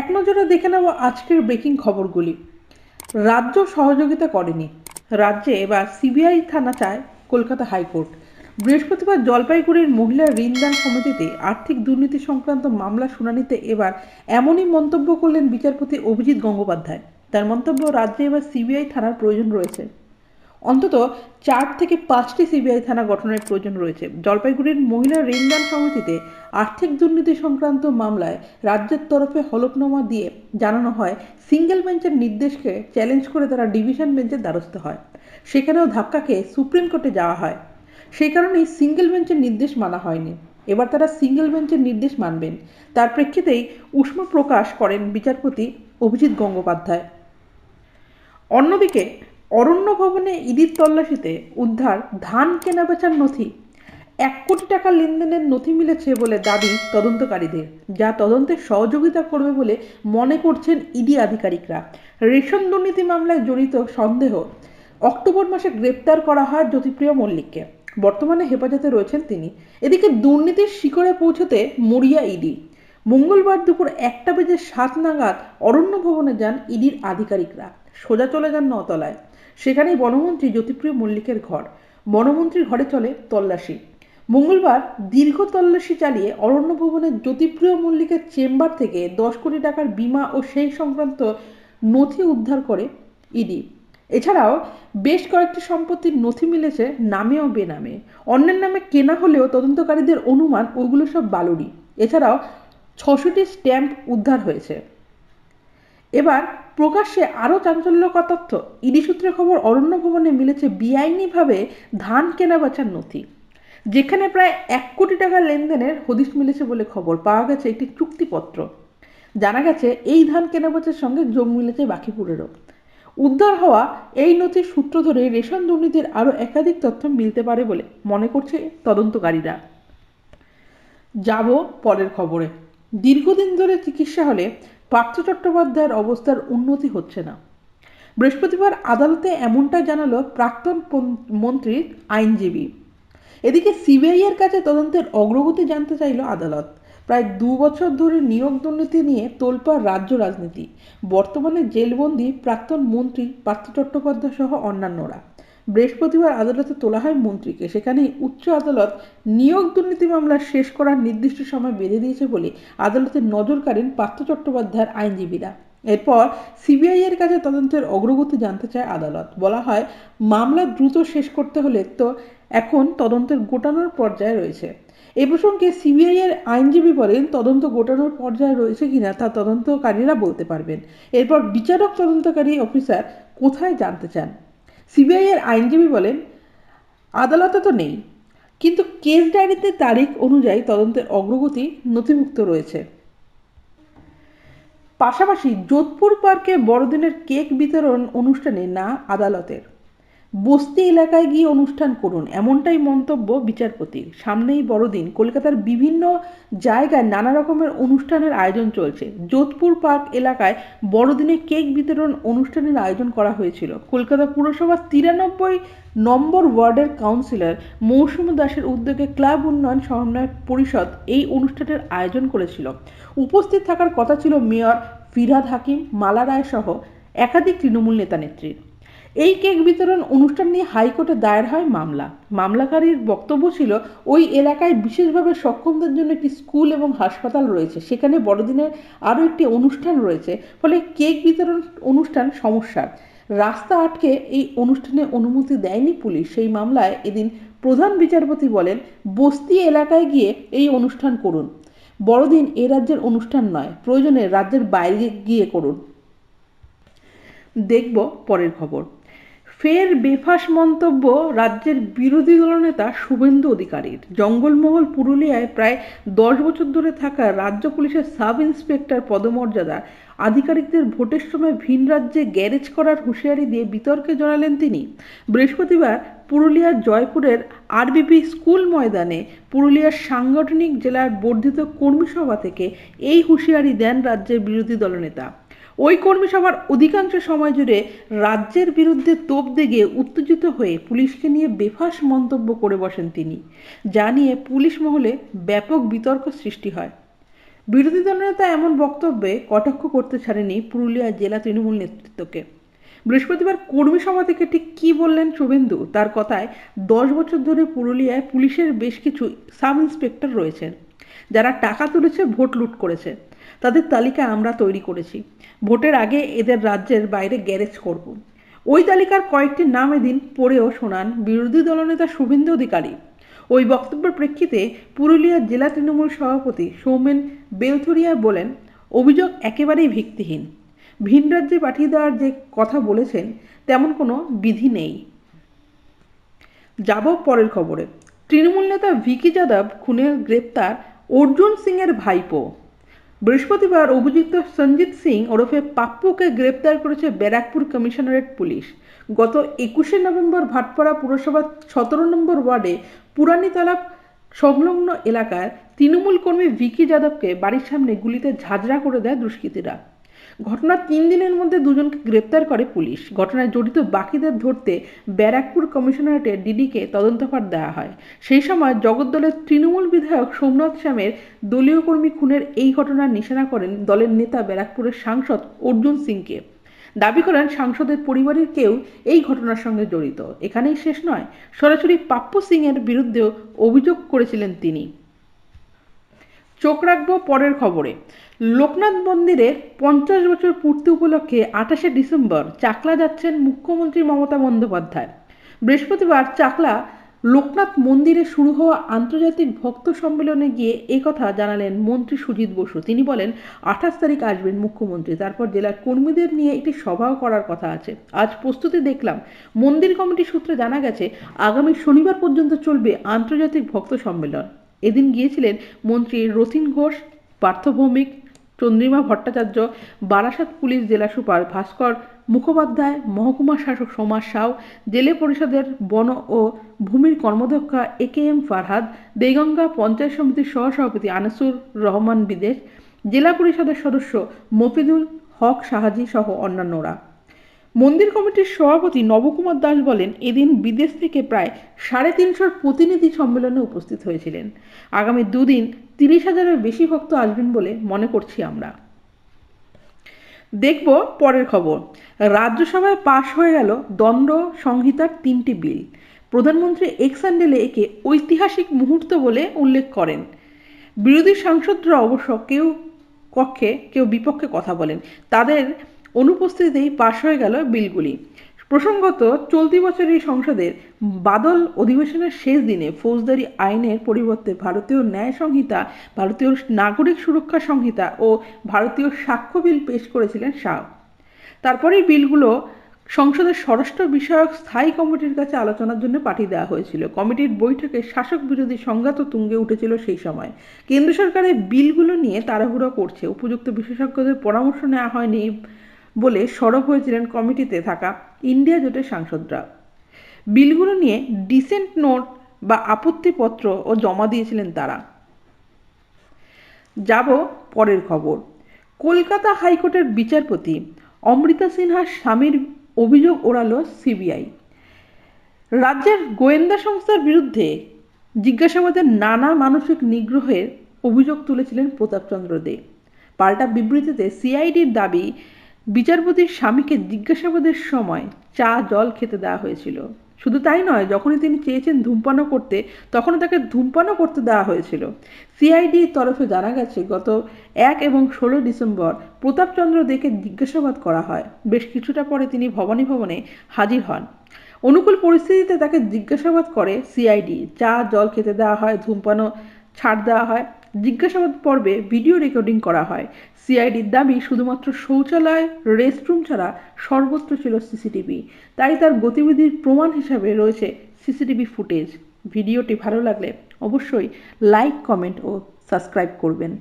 এক নজরে দেখে নেব আজকের ব্রেকিং খবরগুলি। রাজ্য সহযোগিতা করেনি। রাজ্যে এবার সিবিআই থানা চায় কলকাতা হাইকোর্ট। বৃহস্পতিবার জলপাইগুড়ির মহিলা ঋণদান সমিতিতে আর্থিক দুর্নীতি সংক্রান্ত মামলা শুনানিতে এবার এমনই মন্তব্য করলেন বিচারপতি অভিজিৎ গঙ্গোপাধ্যায়। তার মন্তব্য, রাজ্যে এবার সিবিআই থানার প্রয়োজন রয়েছে। অন্তত চার থেকে পাঁচটি সিবিআই থানা গঠনের প্রয়োজন রয়েছে। জলপাইগুড়ির মহিলা ঋণদান সমিতিতে আর্থিক দুর্নীতি সংক্রান্ত মামলায় রাজ্যের তরফে হলফনামা দিয়ে জানানো হয়, সিঙ্গেল বেঞ্চের নির্দেশকে চ্যালেঞ্জ করে তারা ডিভিশন বেঞ্চের দ্বারস্থ হয়। সেখানেও ধাক্কা খেয়ে সুপ্রিম কোর্টে যাওয়া হয়। সেই কারণেই সিঙ্গেল বেঞ্চের নির্দেশ মানা হয়নি। এবার তারা সিঙ্গেল বেঞ্চের নির্দেশ মানবেন। তার প্রেক্ষিতেই উষ্ম প্রকাশ করেন বিচারপতি অভিজিৎ গঙ্গোপাধ্যায়। অন্যদিকে অরণ্য ভবনে ইডির তল্লাশিতে উদ্ধার ধান কেনাবেচার নথি। এক কোটি টাকা লেনদেনের নথি মিলেছে বলে দাবি তদন্তকারীদের, যা তদন্তে সহযোগিতা করবে বলে মনে করছেন ইডি আধিকারিকরা। রেশন দুর্নীতি মামলায় জড়িত সন্দেহ, অক্টোবর মাসে গ্রেপ্তার করা হয় জ্যোতিপ্রিয় মল্লিককে। বর্তমানে হেফাজতে রয়েছেন তিনি। এদিকে দুর্নীতির শিখরে পৌঁছতে মরিয়া ইডি মঙ্গলবার দুপুর একটা বেজে সাত নাগাদ অরণ্য ভবনে যান ইডির আধিকারিকরা। সোজা চলে যান নতলায় সেখানেই বনমন্ত্রী জ্যোতিপ্রিয় মল্লিকের ঘর। বনমন্ত্রীর ঘরে চলে তল্লাশি। মঙ্গলবার দীর্ঘ তল্লাশি চালিয়ে অরণ্য ভবনের জ্যোতিপ্রিয় মল্লিকের চেম্বার থেকে দশ কোটি টাকার বিমা ও সেই সংক্রান্ত নথি উদ্ধার করে ইডি। এছাড়াও বেশ কয়েকটি সম্পত্তির নথি মিলেছে নামে ও বেনামে। অন্যের নামে কেনা হলেও তদন্তকারীদের অনুমান ওইগুলো সব বালুরি এছাড়াও ছশোটি স্ট্যাম্প উদ্ধার হয়েছে। এবার প্রকাশ্যে আরও চাঞ্চল্যকর তথ্য। ইডি সূত্রে খবর, অরণ্য ভবনে মিলেছে বেআইনিভাবে ধান কেনাবেচার নথি। যেখানে প্রায় এক কোটি টাকা লেনদেনের হদিশ মিলেছে বলে খবর। পাওয়া গেছে একটি চুক্তিপত্র। জানা গেছে, এই ধান কেনাবেচার সঙ্গে যোগ মিলেছে বাকিপুরেরও উদ্ধার হওয়া এই নথির সূত্র ধরে রেশন দুর্নীতির আরও একাধিক তথ্য মিলতে পারে বলে মনে করছে তদন্তকারীরা। যাব পরের খবরে। দীর্ঘদিন ধরে চিকিৎসা হলে পার্থ চট্টোপাধ্যায়ের অবস্থার উন্নতি হচ্ছে না। বৃহস্পতিবার আদালতে এমনটা জানালো প্রাক্তন মন্ত্রীর আইনজীবী। এদিকে সিবিআই এর কাছে তদন্তের অগ্রগতি জানতে চাইল আদালত। প্রায় দু বছর ধরে নিয়োগ দুর্নীতি নিয়ে তোলপাড় রাজ্য রাজনীতি। বর্তমানে জেলবন্দি প্রাক্তন মন্ত্রী পার্থ চট্টোপাধ্যায় সহ অন্যান্যরা। বৃহস্পতিবার আদালতে তোলা হয় মন্ত্রীকে। সেখানেই উচ্চ আদালত নিয়োগ দুর্নীতি মামলা শেষ করার নির্দিষ্ট সময় বেঁধে দিয়েছে বলে আদালতে নজর কাড়েন পার্থ চট্টোপাধ্যায়ের আইনজীবীরা। এরপর সিবিআই এর কাছে তদন্তের অগ্রগতি জানতে চায় আদালত। বলা হয়, মামলা দ্রুত শেষ করতে হলে তো এখন তদন্তের গোটানোর পর্যায়ে রয়েছে। এ প্রসঙ্গে সিবিআই এর আইনজীবী বলেন, তদন্ত গোটানোর পর্যায়ে রয়েছে কিনা তা তদন্তকারীরা বলতে পারবেন। এরপর বিচারক তদন্তকারী অফিসার কোথায় জানতে চান? সিবিআই এর আইনজীবী বলেন, আদালতে তো নেই, কিন্তু কেস ডায়েরিতে তারিখ অনুযায়ী তদন্তের অগ্রগতি নথিভুক্ত রয়েছে। পাশাপাশি যোধপুর পার্কে বড়দিনের কেক বিতরণ অনুষ্ঠানে না আদালতের। বস্তি এলাকায় গিয়ে অনুষ্ঠান করুন, এমনটাই মন্তব্য বিচারপতির সামনেই বড়দিন, কলকাতার বিভিন্ন জায়গায় নানা রকমের অনুষ্ঠানের আয়োজন চলছে। যোধপুর পার্ক এলাকায় বড়দিনে কেক বিতরণ অনুষ্ঠানের আয়োজন করা হয়েছিল। কলকাতা পুরসভার তিরানব্বই নম্বর ওয়ার্ডের কাউন্সিলর মৌসুমী দাসের উদ্যোগে ক্লাব উন্নয়ন সমন্বয় পরিষদ এই অনুষ্ঠানের আয়োজন করেছিল। উপস্থিত থাকার কথা ছিল মেয়র ফিরহাদ হাকিম, মালা রায় সহ একাধিক তৃণমূল নেতা নেত্রীর এই কেক বিতরণ অনুষ্ঠান নিয়ে হাইকোর্টে দায়ের হয় মামলা। মামলাকারীর বক্তব্য ছিল, ওই এলাকায় বিশেষভাবে সক্ষমদের জন্য একটি স্কুল এবং হাসপাতাল রয়েছে। সেখানে বড়দিনের আরও একটি অনুষ্ঠান রয়েছে, ফলে কেক বিতরণ অনুষ্ঠান সমস্যার। রাস্তা আটকে এই অনুষ্ঠানে অনুমতি দেয়নি পুলিশ। সেই মামলায় এদিন প্রধান বিচারপতি বলেন, বস্তি এলাকায় গিয়ে এই অনুষ্ঠান করুন। বড়দিন এ রাজ্যের অনুষ্ঠান নয়, প্রয়োজনে রাজ্যের বাইরে গিয়ে করুন। দেখব পরের খবর। ফের বেফাস মন্তব্য রাজ্যের বিরোধী দলনেতা শুভেন্দু অধিকারীর। জঙ্গলমহল পুরুলিয়ায় প্রায় দশ বছর ধরে থাকা রাজ্য পুলিশের সাব ইন্সপেক্টর পদমর্যাদা আধিকারিকদের ভোটের সময় ভিন রাজ্যে গ্যারেজ করার হুঁশিয়ারি দিয়ে বিতর্কে জড়ালেন তিনি। বৃহস্পতিবার পুরুলিয়ার জয়পুরের আরবিপি স্কুল ময়দানে পুরুলিয়ার সাংগঠনিক জেলার বর্ধিত কর্মী সভা থেকে এই হুঁশিয়ারি দেন রাজ্যের বিরোধী দলনেতা ওই কর্মী সভার অধিকাংশ সময় জুড়ে রাজ্যের বিরুদ্ধে তোপ দেগে উত্তেজিত হয়ে পুলিশকে নিয়ে বেফাস মন্তব্য করে বসেন তিনি, যা নিয়ে পুলিশ মহলে ব্যাপক বিতর্ক সৃষ্টি হয়। বিরোধী দলনেতা এমন বক্তব্যে কটাক্ষ করতে ছাড়েনি পুরুলিয়া জেলা তৃণমূল নেতৃত্বকে। বৃহস্পতিবার কর্মী সভা থেকে ঠিক কী বললেন শুভেন্দু, তার কথায় দশ বছর ধরে পুরুলিয়ায় পুলিশের বেশ কিছু সাব ইন্সপেক্টর রয়েছেন, যারা টাকা তুলেছে, ভোট লুট করেছে। তাদের তালিকা আমরা তৈরি করেছি। ভোটের আগে এদের রাজ্যের বাইরে গ্যারেজ করব। ওই তালিকার কয়েকটি নাম এদিন পড়েও শোনান বিরোধী দলনেতা শুভেন্দু অধিকারী। ওই বক্তব্যের প্রেক্ষিতে পুরুলিয়ার জেলা তৃণমূল সভাপতি সৌমেন বেলথুরিয়া বলেন, অভিযোগ একেবারেই ভিত্তিহীন। ভিন রাজ্যে পাঠিয়ে দেওয়ার যে কথা বলেছেন, তেমন কোনো বিধি নেই। যাব পরের খবরে। তৃণমূল নেতা ভিকি যাদব, খুনের গ্রেপ্তার, অর্জুন সিংয়ের ভাইপো। বৃহস্পতিবার অভিযুক্ত সঞ্জিত সিং ওরফে পাপ্পুকে গ্রেপ্তার করেছে ব্যারাকপুর কমিশনারেট পুলিশ। গত একুশে নভেম্বর ভাটপাড়া পুরসভার সতেরো নম্বর ওয়ার্ডে পুরানিতলা সংলগ্ন এলাকায় তৃণমূল কর্মী ভিকি যাদবকে বাড়ির সামনে গুলিতে ঝাঁঝরা করে দেয় দুষ্কৃতীরা। ঘটনার তিন দিনের মধ্যে দুজনকে গ্রেপ্তার করে পুলিশ। ঘটনায় জড়িত বাকিদের ধরতে ব্যারাকপুর কমিশনারেটে ডিডিকে তদন্তভার দেওয়া হয়। সেই সময় জগদ্দলের তৃণমূল বিধায়ক সোমনাথ শ্যামের দলীয় কর্মী খুনের এই ঘটনার নিশানা করেন দলের নেতা ব্যারাকপুরের সাংসদ অর্জুন সিংকে। দাবি করেন সাংসদের পরিবারের কেউ এই ঘটনার সঙ্গে জড়িত। এখানেই শেষ নয়, সরাসরি পাপ্পু সিংয়ের বিরুদ্ধেও অভিযোগ করেছিলেন তিনি। চোখ রাখব পরের খবরে। লোকনাথ মন্দিরের পঞ্চাশ বছর পূর্তি উপলক্ষে আঠাশে ডিসেম্বর চাকলা যাচ্ছেন মুখ্যমন্ত্রী মমতা বন্দ্যোপাধ্যায়। বৃহস্পতিবার চাকলা লোকনাথ মন্দিরে শুরু হওয়া আন্তর্জাতিক ভক্ত সম্মেলনে গিয়ে কথা জানালেন মন্ত্রী সুজিত বসু। তিনি বলেন, আঠাশ তারিখ আসবেন মুখ্যমন্ত্রী, তারপর জেলার কর্মীদের নিয়ে একটি সভাও করার কথা আছে। আজ প্রস্তুতি দেখলাম, মন্দির কমিটি সূত্রে জানা গেছে, আগামী শনিবার পর্যন্ত চলবে আন্তর্জাতিক ভক্ত সম্মেলন। এদিন গিয়েছিলেন মন্ত্রী রথিন ঘোষ, পার্থ ভৌমিক, চন্দ্রিমা ভট্টাচার্য, বারাসাত পুলিশ জেলা সুপার ভাস্কর মুখোপাধ্যায়, মহকুমা শাসক সমাজ সাউ, জেলে পরিষদের বন ও ভূমির কর্মদক্ষা A K M Farhad, Deganga panchayat সমিতির সহসভাপতি আনিসুর রহমান বিদেশ, জেলা পরিষদের সদস্য মফিদুল হক সাহাজি সহ অন্যান্যরা। মন্দির কমিটির সভাপতি নবকুমার দাস বলেন, এদিন বিদেশ থেকে প্রায় সাড়ে তিনশোর প্রতিনিধি সম্মেলনে উপস্থিত হয়েছিলেন। আগামী দুদিন তিরিশ হাজারের বেশি ভক্ত আসবেন বলে মনে করছি আমরা। দেখব পরের খবর। রাজ্যসভায় পাশ হয়ে গেল দণ্ড সংহিতার তিনটি বিল। প্রধানমন্ত্রী এক্স হ্যান্ডেলে একে ঐতিহাসিক মুহূর্ত বলে উল্লেখ করেন। বিরোধী সাংসদরা অবশ্য কেউ কক্ষে, কেউ বিপক্ষে কথা বলেন। তাদের অনুপস্থিতিতেই পাশ হয়ে গেল বিলগুলি। প্রসঙ্গত, চলতি বছরই সংসদের বাদল অধিবেশনের শেষ দিনে ফৌজদারি আইনের পরিবর্তে ভারতীয় ন্যায় সংহিতা, ভারতীয় নাগরিক সুরক্ষা সংহিতা ও ভারতীয় সাক্ষ্য বিল পেশ করেছিলেন শাহ। তারপরেই বিলগুলো সংসদের স্বরাষ্ট্র বিষয়ক স্থায়ী কমিটির কাছে আলোচনার জন্য পাঠিয়ে দেওয়া হয়েছিল। কমিটির বৈঠকে শাসক বিরোধী সংঘাত তুঙ্গে উঠেছিল সেই সময়। কেন্দ্র সরকারের বিলগুলো নিয়ে তাড়াহুড়ো করছে। উপযুক্ত বিশেষজ্ঞদের পরামর্শ নেওয়া হয়নি। বলে সরব হয়েছিলেন কমিটিতে থাকা ইন্ডিয়া জোটের সাংসদরা। বিলগুলো নিয়ে ডিসেন্ট নোট বা আপত্তিপত্র ও জমা দিয়েছিলেন তারা। যাব পরের খবর। কলকাতা হাইকোর্টের বিচারপতি অমৃতা সিনহার স্বামীর অভিযোগ ওড়ালো সিবিআই। রাজ্যের গোয়েন্দা সংস্থার বিরুদ্ধে জিজ্ঞাসাবাদের নানা মানসিক নিগ্রহের অভিযোগ তুলেছিলেন প্রতাপচন্দ্র দে। পাল্টা বিবৃতিতে সিআইডির দাবি বিচারপতির স্বামীকে জিজ্ঞাসাবাদের সময় চা জল খেতে দেওয়া হয়েছিল। শুধু তাই নয়, যখনই তিনি চেয়েছেন ধূমপানও করতে, তখনও তাকে ধূমপানও করতে দেওয়া হয়েছিল। সিআইডির তরফে জানা গেছে, গত এক এবং ষোলো ডিসেম্বর প্রতাপচন্দ্র দেকে জিজ্ঞাসাবাদ করা হয়। বেশ কিছুটা পরে তিনি ভবানী ভবনে হাজির হন। অনুকূল পরিস্থিতিতে তাকে জিজ্ঞাসাবাদ করে সিআইডি। চা, জল খেতে দেওয়া হয়, ধূমপানও ছাড় দেওয়া হয়। জিজ্ঞাসাবাদ পর্বে ভিডিও রেকর্ডিং করা হয়। সিআইডির দাবি শুধুমাত্র শৌচালয়, রেস্টরুম ছাড়া সর্বত্র ছিল সিসিটিভি। তাই তার গতিবিধির প্রমাণ হিসাবে রয়েছে সিসিটিভি ফুটেজ। ভিডিওটি ভালো লাগলে অবশ্যই লাইক, কমেন্ট ও সাবস্ক্রাইব করবেন।